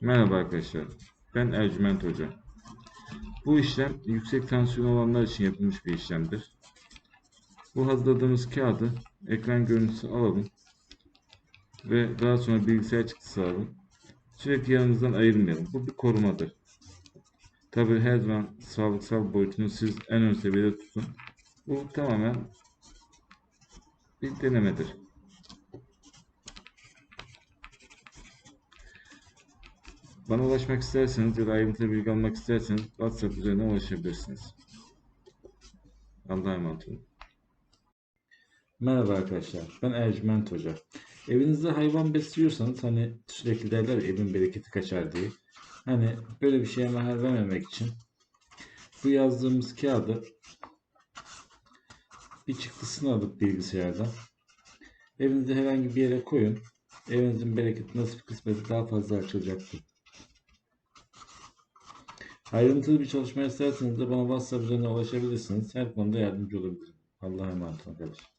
Merhaba arkadaşlar. Ben Ercüment Hoca. Bu işlem yüksek tansiyon olanlar için yapılmış bir işlemdir. Bu hazırladığımız kağıdı ekran görüntüsü alalım ve daha sonra bilgisayar çıktısı alalım. Sürekli yanınızdan ayırmayalım. Bu bir korumadır. Tabi her zaman sağlıksal boyutunu siz en ön seviyede tutun. Bu tamamen bir denemedir. Bana ulaşmak isterseniz ya da ayrıntılı bilgi almak isterseniz WhatsApp üzerinden ulaşabilirsiniz. Allah'a emanet olun. Merhaba arkadaşlar. Ben Ercüment Hoca. Evinizde hayvan besliyorsanız hani sürekli derler evin bereketi kaçar diye. Hani böyle bir şeye mahal vermemek için bu yazdığımız kağıdı bir çıktısını alıp bilgisayardan evinizde herhangi bir yere koyun. Evinizin bereketi nasip kısmeti daha fazla açılacaktır. Ayrıntılı bir çalışma isterseniz de bana WhatsApp üzerinden ulaşabilirsiniz. Her konuda yardımcı olabilirim. Allah'a emanet olun arkadaşlar.